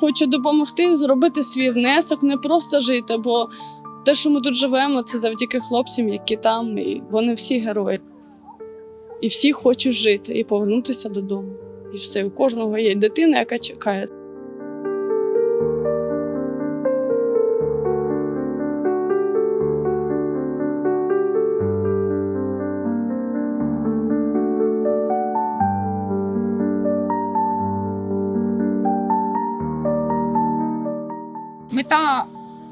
хочу допомогти зробити свій внесок, не просто жити, бо те, що ми тут живемо, це завдяки хлопцям, які там, і вони всі герої. І всі хочуть жити і повернутися додому. І все, у кожного є дитина, яка чекає. Мета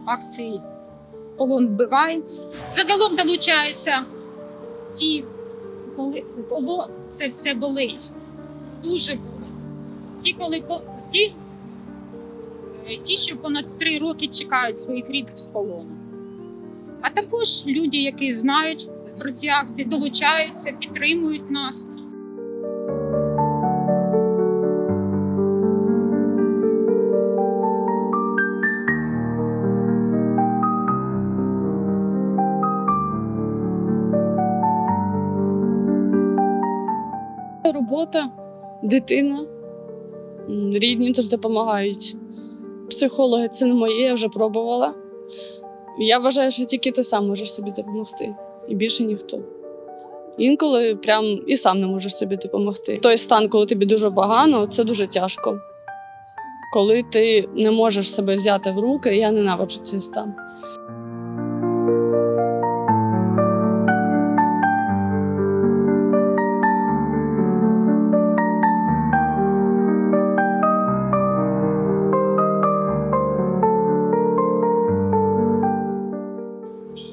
акції Полон вбивай. Загалом долучаються ті, кого це все болить. Дуже болить. Ті, коли ті, е, ті, що понад три роки чекають своїх рідних з полону. А також люди, які знають про ці акції, долучаються, підтримують нас. Робота, дитина, рідні теж допомагають. Психологи це не моє, я вже пробувала. Я вважаю, що тільки ти сам можеш собі допомогти, і більше ніхто. Інколи прям і сам не можеш собі допомогти. Той стан, коли тобі дуже погано, це дуже тяжко. Коли ти не можеш себе взяти в руки, я ненавиджу цей стан.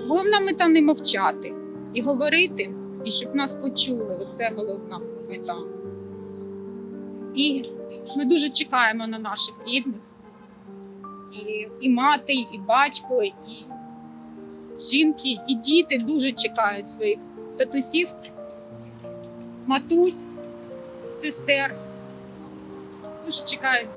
Головна мета не мовчати і говорити, і щоб нас почули. Оце головна мета. І ми дуже чекаємо на наших рідних. І, і мати, і батько, і жінки, і діти дуже чекають своїх татусів, матусь, сестер. Дуже чекають.